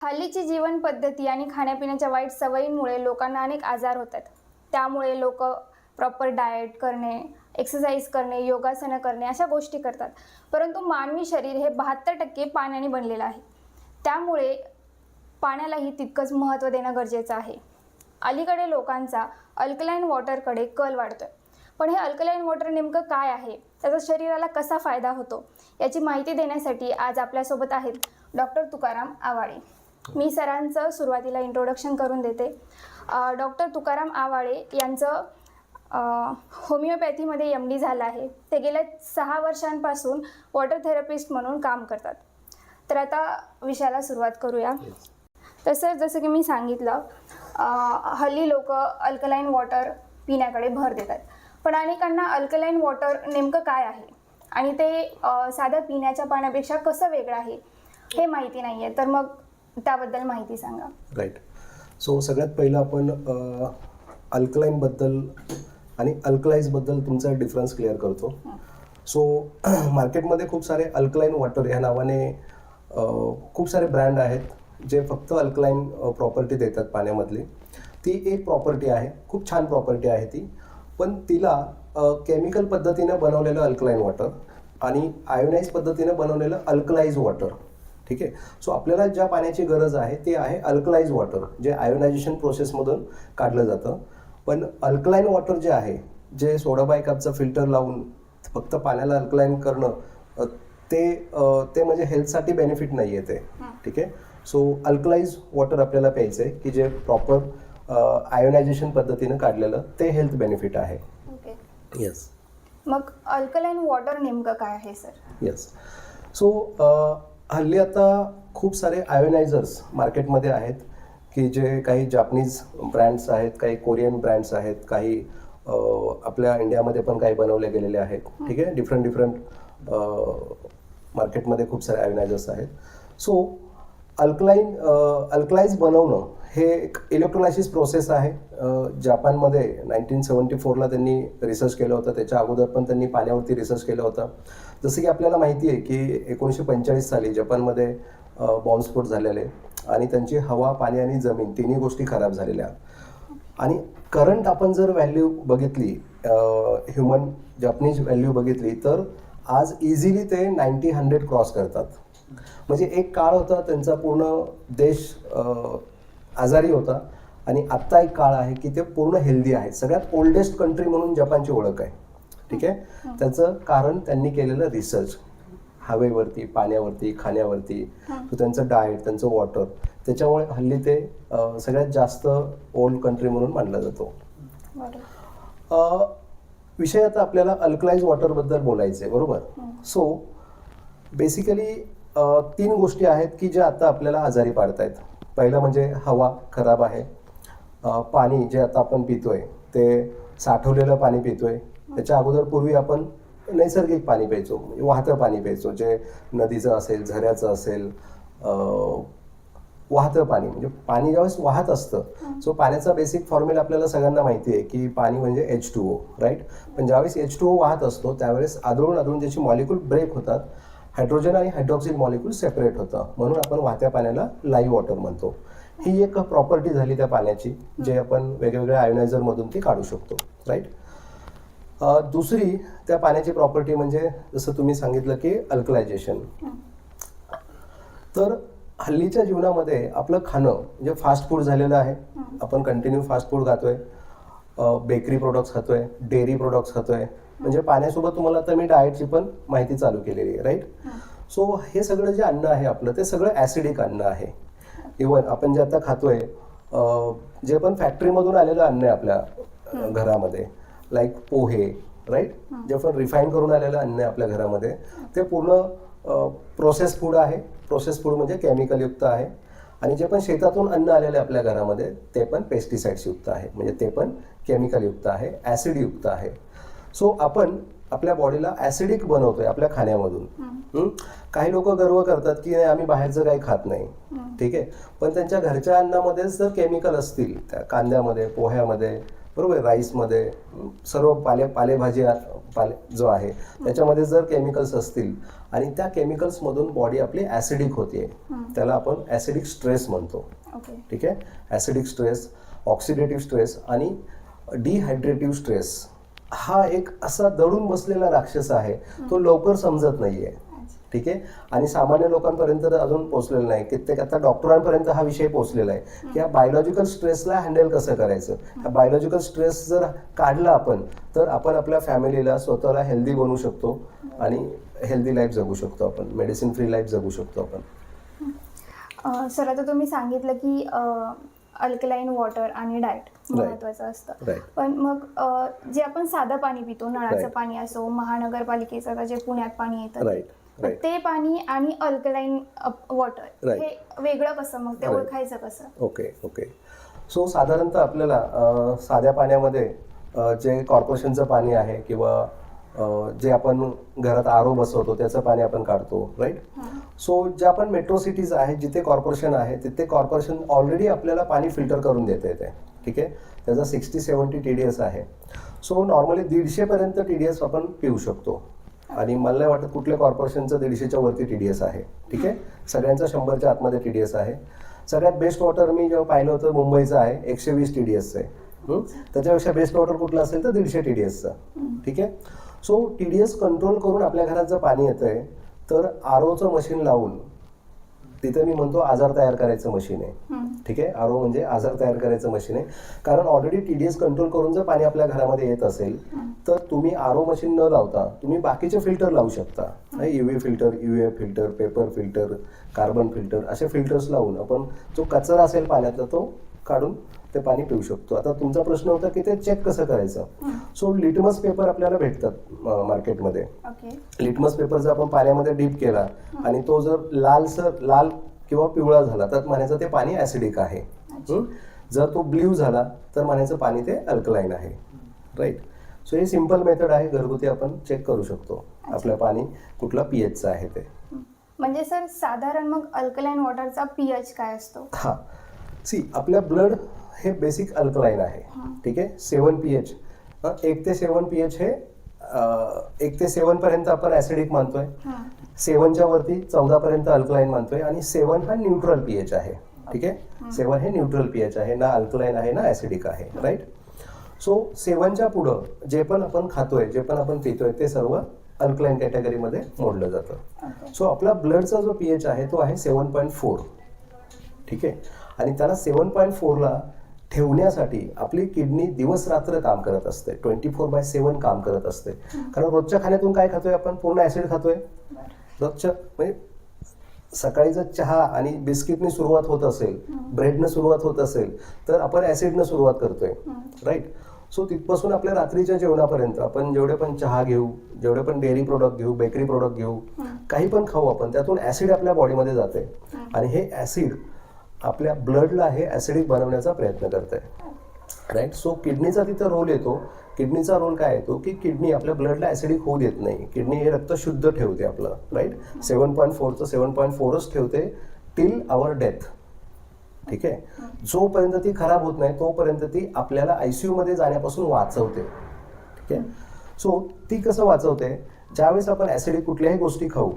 हल्लीची जीवन पद्धती आणि खाण्यापिण्याच्या वाईट सवयींमुळे लोकांना अनेक आजार होतात. त्यामुळे लोक प्रॉपर डाएट करणे एक्सरसाइज करणे योगासनं करणे अशा गोष्टी करतात. परंतु मानवी शरीर हे बहात्तर टक्के पाण्याने बनलेलं आहे. त्यामुळे पाण्यालाही तितकंच महत्त्व देणं गरजेचं आहे. अलीकडे लोकांचा अल्कलाईन वॉटरकडे कल वाढतोय. पण हे अल्कलाईन वॉटर नेमकं काय आहे? त्याचा शरीराला कसा फायदा होतो? याची माहिती देण्यासाठी आज आपल्यासोबत आहेत डॉक्टर तुकाराम आवाडे मी सरांचं सुरुवातीला इंट्रोडक्शन करून देते. डॉक्टर तुकाराम आवाळे यांचं होमिओपॅथीमध्ये एम डी झालं आहे. ते गेल्या सहा वर्षांपासून वॉटर थेरपिस्ट म्हणून काम करतात. तर आता विषयाला सुरुवात करूया. तसं जसं की मी सांगितलं हल्ली लोक अल्कलाईन वॉटर पिण्याकडे भर देतात. पण अनेकांना अल्कलाईन वॉटर नेमकं काय आहे? आणि ते अ, साध्या पिण्याच्या पाण्यापेक्षा कसं वेगळं आहे? हे माहिती नाही आहे तर मग त्याबद्दल माहिती सांगा. राईट सो सगळ्यात पहिलं आपण अल्कलाईनबद्दल आणि अल्कलाईजबद्दल तुमचा डिफरन्स क्लिअर करतो. सो मार्केटमध्ये खूप सारे अल्कलाईन वॉटर ह्या नावाने खूप सारे ब्रँड आहेत जे फक्त अल्कलाईन प्रॉपर्टी देतात पाण्यामधली. ती एक प्रॉपर्टी आहे खूप छान प्रॉपर्टी आहे ती. पण तिला केमिकल पद्धतीनं बनवलेलं अल्कलाईन वॉटर आणि आयोनाईज पद्धतीनं बनवलेलं अल्कलाईज वॉटर ठीक आहे? सो आपल्याला ज्या पाण्याची गरज आहे ते आहे अल्कलाईज वॉटर जे आयोनायझेशन प्रोसेसमधून काढलं जातं. पण अल्कलाईन वॉटर जे आहे जे सोडा बाय कपचं फिल्टर लावून फक्त पाण्याला अल्कलाईन करणं ते ते म्हणजे हेल्थसाठी बेनिफिट नाही आहे ते. ठीक आहे? सो अल्कलाईज वॉटर आपल्याला प्यायचं आहे की जे प्रॉपर आयोनायझेशन पद्धतीनं काढलेलं ते हेल्थ बेनिफिट आहे. येस मग अल्कलाईन वॉटर नेमकं काय आहे सर येस सो हल्ली आता खूप सारे आयोनायझर्स मार्केटमध्ये आहेत की जे काही जापनीज ब्रँड्स आहेत काही कोरियन ब्रँड्स आहेत काही आपल्या इंडियामध्ये पण काही बनवले गेलेले आहेत. ठीक आहे? डिफरंट डिफरंट मार्केटमध्ये खूप सारे आयोनायझर्स आहेत. सो अल्कलाईन अल्कलाईज बनवणं हे एक इलेक्ट्रोलायसिस प्रोसेस आहे. जापानमध्ये नाईन्टीन सेवन्टी फोरला त्यांनी रिसर्च केलं होतं. त्याच्या अगोदर पण त्यांनी पाण्यावरती रिसर्च केलं होतं. जसं की आपल्याला माहिती आहे की एकोणीसशे पंचेचाळीस साली जपानमध्ये बॉम्बस्फोट झालेले आणि त्यांची हवा पाणी आणि जमीन तिन्ही गोष्टी खराब झालेल्या. आणि करंट आपण जर व्हॅल्यू बघितली ह्युमन जपनीज व्हॅल्यू बघितली तर आज इझिली ते नाईन्टी हंड्रेड क्रॉस करतात. म्हणजे एक काळ होता त्यांचा पूर्ण देश आजारी होता. आणि आत्ता एक काळ आहे की ते पूर्ण हेल्दी आहे. सगळ्यात ओल्डेस्ट कंट्री म्हणून जपानची ओळख आहे. ठीक आहे? त्याचं कारण त्यांनी केलेलं रिसर्च हवेवरती पाण्यावरती खाण्यावरती. तो त्यांचं डाएट त्यांचं वॉटर त्याच्यामुळे हल्ली ते सगळ्यात जास्त ओल्ड कंट्री म्हणून मानला जातो. विषय आता आपल्याला अल्कलाइज वॉटरबद्दल बोलायचं आहे बरोबर? सो बेसिकली तीन गोष्टी आहेत की ज्या आता आपल्याला आजारी पाडत आहेत पहिलं म्हणजे हवा खराब आहे. पाणी जे आता आपण पितोय ते साठवलेलं पाणी पितोय. त्याच्या अगोदर पूर्वी आपण नैसर्गिक पाणी प्यायचो म्हणजे वाहतं पाणी प्यायचो जे नदीचं असेल झऱ्याचं असेल वाहतं पाणी म्हणजे पाणी ज्यावेळेस वाहत असतं सो पाण्याचा बेसिक फॉर्म्युला आपल्याला सगळ्यांना माहिती आहे की पाणी म्हणजे एच टू ओ राईट पण ज्यावेळेस एच टू ओ वाहत असतो त्यावेळेस आदळून आदळून त्याची मॉलिक्यूल ब्रेक होतात हायड्रोजन आणि हायड्रॉक्सिल मॉलिक्यूल सेपरेट होतं. म्हणून आपण वाहत्या पाण्याला लाईव्ह वॉटर म्हणतो. ही एक प्रॉपर्टी झाली त्या पाण्याची जे आपण वेगवेगळ्या आयोनायझरमधून ती काढू शकतो राईट दुसरी त्या पाण्याची प्रॉपर्टी म्हणजे जसं तुम्ही सांगितलं की अल्कलायझेशन तर हल्लीच्या जीवनामध्ये आपलं खाणं म्हणजे फास्ट फूड झालेलं आहे आपण कंटिन्यू फास्ट फूड खातोय. बेकरी प्रोडक्ट्स खातोय डेअरी प्रोडक्ट्स खातोय. म्हणजे पाण्यासोबत तुम्हाला आता मी डाएटची पण माहिती चालू केलेली आहे राईट सो हे सगळं जे अन्न आहे आपलं ते सगळं ॲसिडिक अन्न आहे. इवन आपण जे आता खातोय जे पण फॅक्टरीमधून आलेलं अन्न आहे आपल्या घरामध्ये लाईक पोहे राईट जे पण रिफाईन करून आलेलं अन्न आहे आपल्या घरामध्ये ते पूर्ण प्रोसेस फूड आहे. प्रोसेस फूड म्हणजे केमिकल युक्त आहे. आणि जे पण शेतातून अन्न आलेलं आहे आपल्या घरामध्ये ते पण पेस्टिसाइड्स युक्त आहे. म्हणजे ते पण केमिकल युक्त आहे ॲसिड युक्त आहे. सो आपण आपल्या बॉडीला ॲसिडिक बनवतोय आपल्या खाण्यामधून. हं? काही लोक गर्व करतात की नाही आम्ही बाहेरचं काही खात नाही. ठीक आहे? पण त्यांच्या घरच्या अन्नामध्येच जर केमिकल असतील त्या कांद्यामध्ये पोह्यामध्ये बरोबर राईसमध्ये सर्व पाले पालेभाज्या पाले जो आहे त्याच्यामध्ये जर केमिकल्स असतील आणि त्या केमिकल्समधून बॉडी आपली ॲसिडिक होते त्याला आपण ॲसिडिक स्ट्रेस म्हणतो. ठीक आहे? ॲसिडिक स्ट्रेस ऑक्सिडेटिव्ह स्ट्रेस आणि डिहायड्रेटिव्ह स्ट्रेस हा एक असा दडून बसलेला राक्षस आहे. तो लवकर समजत नाहीये. ठीक आहे? आणि सामान्य लोकांपर्यंत अजून पोहोचलेला नाही. कित्येक आता डॉक्टरांपर्यंत हा विषय पोहोचलेला आहे. की या बायोलॉजिकल स्ट्रेसला हँडल कसं करायचं? हा बायोलॉजिकल स्ट्रेस जर काढला आपण तर आपण आपल्या फॅमिलीला स्वतःला हेल्दी बनवू शकतो आणि हेल्दी लाईफ जगू शकतो आपण. मेडिसिन फ्री लाईफ जगू शकतो आपण. सर आता तुम्ही सांगितलं की अल्कलाईन वॉटर आणि डाएट महत्वाचं असतं. पण मग जे आपण साधं पाणी पितो नळाचं. पाणी असो महानगरपालिकेचं आता जे पुण्यात पाणी येतं ते पाणी आणि अल्कलाईन वॉटर. हे वेगळं कसं मग? ते. ओळखायचं कसं? ओके ओके सो साधारणतः आपल्याला साध्या पाण्यामध्ये जे कॉर्पोरेशनचं पाणी आहे किंवा जे आपण घरात आरो बसवतो त्याचं पाणी आपण काढतो राईट सो ज्या पण मेट्रो सिटीज आहेत जिथे कॉर्पोरेशन आहे तिथे कॉर्पोरेशन ऑलरेडी आपल्याला पाणी फिल्टर करून देते येते ठीक आहे? त्याचा sixty seventy T D S आहे. सो नॉर्मली दीडशेपर्यंत टी डी एस आपण पिऊ शकतो. आणि मला नाही वाटत कुठल्या कॉर्पोरेशनचं दीडशेच्या वरती टी डी एस आहे ठीक आहे? सगळ्यांचं शंभरच्या आतमध्ये टी डी एस आहे. सगळ्यात बेस्ट वॉटर मी जेव्हा पाहिलं होतं मुंबईचं आहे एकशे वीस टी डी एसचं आहे? त्याच्यापेक्षा बेस्ट वॉटर कुठलं असेल तर दीडशे टी डी एसचं ठीक आहे? So T D S control करून आपल्या घरात जर पाणी येतंय तर आरोचं मशीन लावून तिथे मी म्हणतो आजार तयार करायचं मशीन आहे. ठीक आहे? आरो म्हणजे आजार तयार करायचं मशीन आहे. कारण already T D S control करून जर पाणी आपल्या घरामध्ये येत असेल तर तुम्ही आरो मशीन न लावता तुम्ही बाकीचे फिल्टर लावू शकता. U V filter U A filter paper filter carbon filter असे फिल्टर्स लावून आपण जो कचरा असेल पाण्यातला तो काढून ते पाणी पिऊ शकतो. आता तुमचा प्रश्न होता की ते चेक कसं करायचं? सो लिटमस पेपर आपल्याला भेटतात मार्केटमध्ये लिटमस पेपर जर आपण पाण्यामध्ये डीप केला आणि तो जर लालसर लाल किंवा पिवळा झाला तर म्हणायचं ते पाणी ऍसिडिक आहे? जर तो ब्ल्यू झाला तर म्हणायचं पाणी ते अल्कलाईन आहे. राईट सो हे सिंपल मेथड आहे. घरगुती आपण चेक करू शकतो. आपलं पाणी कुठला पीएचचं आहे ते. म्हणजे सर साधारण मग अल्कलाईन वॉटरचा पीएच काय असतो? हा. सी आपल्या ब्लड हे बेसिक अल्कलाईन आहे. ठीक आहे? सेवन पी एच एक ते सेवन पी एच हे एक ते सेवन पर्यंत आपण ऍसिडिक मानतोय. सेवनच्या वरती चौदा पर्यंत अल्कलाईन मानतोय आणि सेवन हा न्यूट्रल पीएच आहे. ठीक आहे? सेवन हे न्यूट्रल पीएच आहे ना अल्कलाईन आहे ना ऍसिडिक आहे राईट सो सेवनच्या पुढं जे पण आपण खातोय जे पण आपण पितोय ते सर्व अल्कलाईन कॅटेगरीमध्ये मोडलं जातं. सो आपला ब्लडचा जो पीएच आहे तो आहे सेवन पॉईंट फोर ठीक आहे? आणि त्याला सेवन पॉईंट फोरला ठेवण्यासाठी आपली किडनी दिवस रात्र काम करत असते. ट्वेंटी फोर बाय सेवन काम करत असते. कारण रोजच्या खाण्यातून काय खातोय आपण? पूर्ण ऍसिड खातोय. रोजच्या म्हणजे सकाळी जर चहा आणि बिस्किटने सुरुवात होत असेल ब्रेडनं सुरुवात होत असेल तर आपण ऍसिडनं सुरुवात करतोय. राईट? सो तिथपासून आपल्या रात्रीच्या जेवणापर्यंत आपण जेवढे पण चहा घेऊ जेवढे पण डेअरी प्रोडक्ट घेऊ बेकरी प्रोडक्ट घेऊ काही पण खाऊ आपण त्यातून ऍसिड आपल्या बॉडीमध्ये जाते. आणि हे ऍसिड आपल्या ब्लडला हे ॲसिडिक बनवण्याचा प्रयत्न करते राईट सो किडनीचा तिथं रोल येतो. किडनीचा रोल काय येतो? की किडनी आपल्या ब्लडला ॲसिडिक होऊ देत नाही. किडनी हे रक्त शुद्ध ठेवते आपलं. राईट सेवन पॉईंट फोरचं सेवन पॉईंट फोरच ठेवते टिल आवर डेथ ठीक आहे? जोपर्यंत ती खराब होत नाही तोपर्यंत ती आपल्याला आय सी यूमध्ये जाण्यापासून वाचवते. ठीक आहे? सो ती कसं वाचवते? ज्यावेळेस आपण ॲसिडिक कुठल्याही गोष्टी खाऊ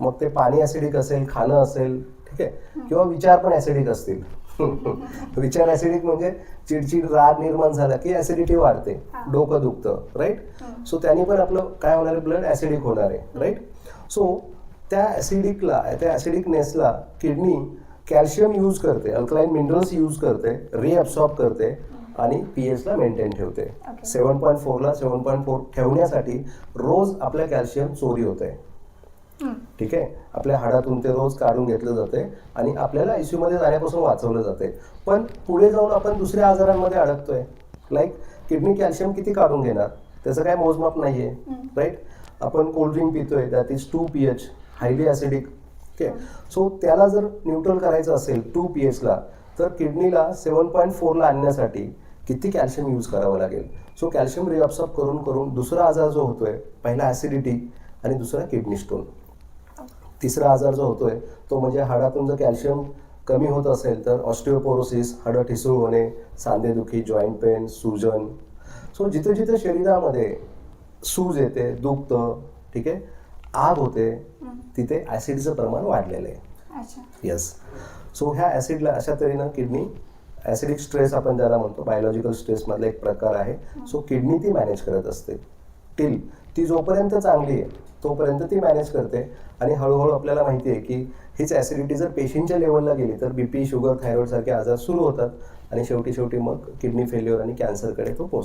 मग ते पाणी ॲसिडिक असेल खाणं असेल आहे किंवा विचार पण ऍसिडिक असतील. विचार ऍसिडिक म्हणजे चिडचिड राग निर्माण झाला की ऍसिडिटी वाढते. डोकं दुखतं राईट सो त्याने पण आपलं काय होणार आहे? ब्लड ऍसिडिक होणार आहे राईट सो त्या ऍसिडिकला त्या ऍसिडिकनेसला किडनी कॅल्शियम यूज करते अल्कलाईन मिनरल्स यूज करते रिअब्सॉर्ब करते आणि पीएचला मेंटेन ठेवते. सेवन पॉईंट फोरला सेवन पॉईंट फोर ठेवण्यासाठी रोज आपल्या कॅल्शियम चोरी होते. ठीक आहे? आपल्या हाडातून ते रोज काढून घेतलं जाते आणि आपल्याला आयसीयू मध्ये जाण्यापासून वाचवलं जाते. पण पुढे जाऊन आपण दुसऱ्या आजारांमध्ये अडकतोय. लाईक किडनी कॅल्शियम किती काढून घेणार? त्याचं काय मोजमाप नाहीये. राईट आपण cold drink पितोय that is two P H highly acidic okay so त्याला जर न्यूट्रल करायचं असेल टू पी एचला तर किडनीला सेवन पॉईंट फोरला आणण्यासाठी किती कॅल्शियम यूज करावं लागेल? सो कॅल्शियम रिअब्सॉर्ब करून करून दुसरा आजार जो होतोय पहिला ॲसिडिटी आणि दुसरा किडनी स्टोन तिसरा आजार जो होतोय तो म्हणजे हाडातून जर कॅल्शियम कमी होत असेल तर ऑस्टिओपोरोसिस हाडं ठिसूळ होणे सांधेदुखी जॉईंट पेन सुजन. सो जिथे जिथे शरीरामध्ये सूज येते दुखतं ठीक आहे आग होते. तिथे ॲसिडचं प्रमाण वाढलेलं आहे. येस सो ह्या ॲसिडला अशा तऱ्हेनं किडनी ॲसिडिक स्ट्रेस आपण ज्याला म्हणतो बायोलॉजिकल स्ट्रेसमधला एक प्रकार आहे. सो किडनी ती मॅनेज करत असते. टील ती जोपर्यंत चांगली आहे तोपर्यंत ती मॅनेज करते. आणि हळूहळू आपल्याला माहिती आहे की हीच ॲसिडिटी जर पेशंटच्या लेवलला गेली तर बी पी शुगर थायरॉईडसारखे आजार सुरू होतात. आणि शेवटी शेवटी मग किडनी फेल्युअर आणि कॅन्सरकडे तो पोहोचतो.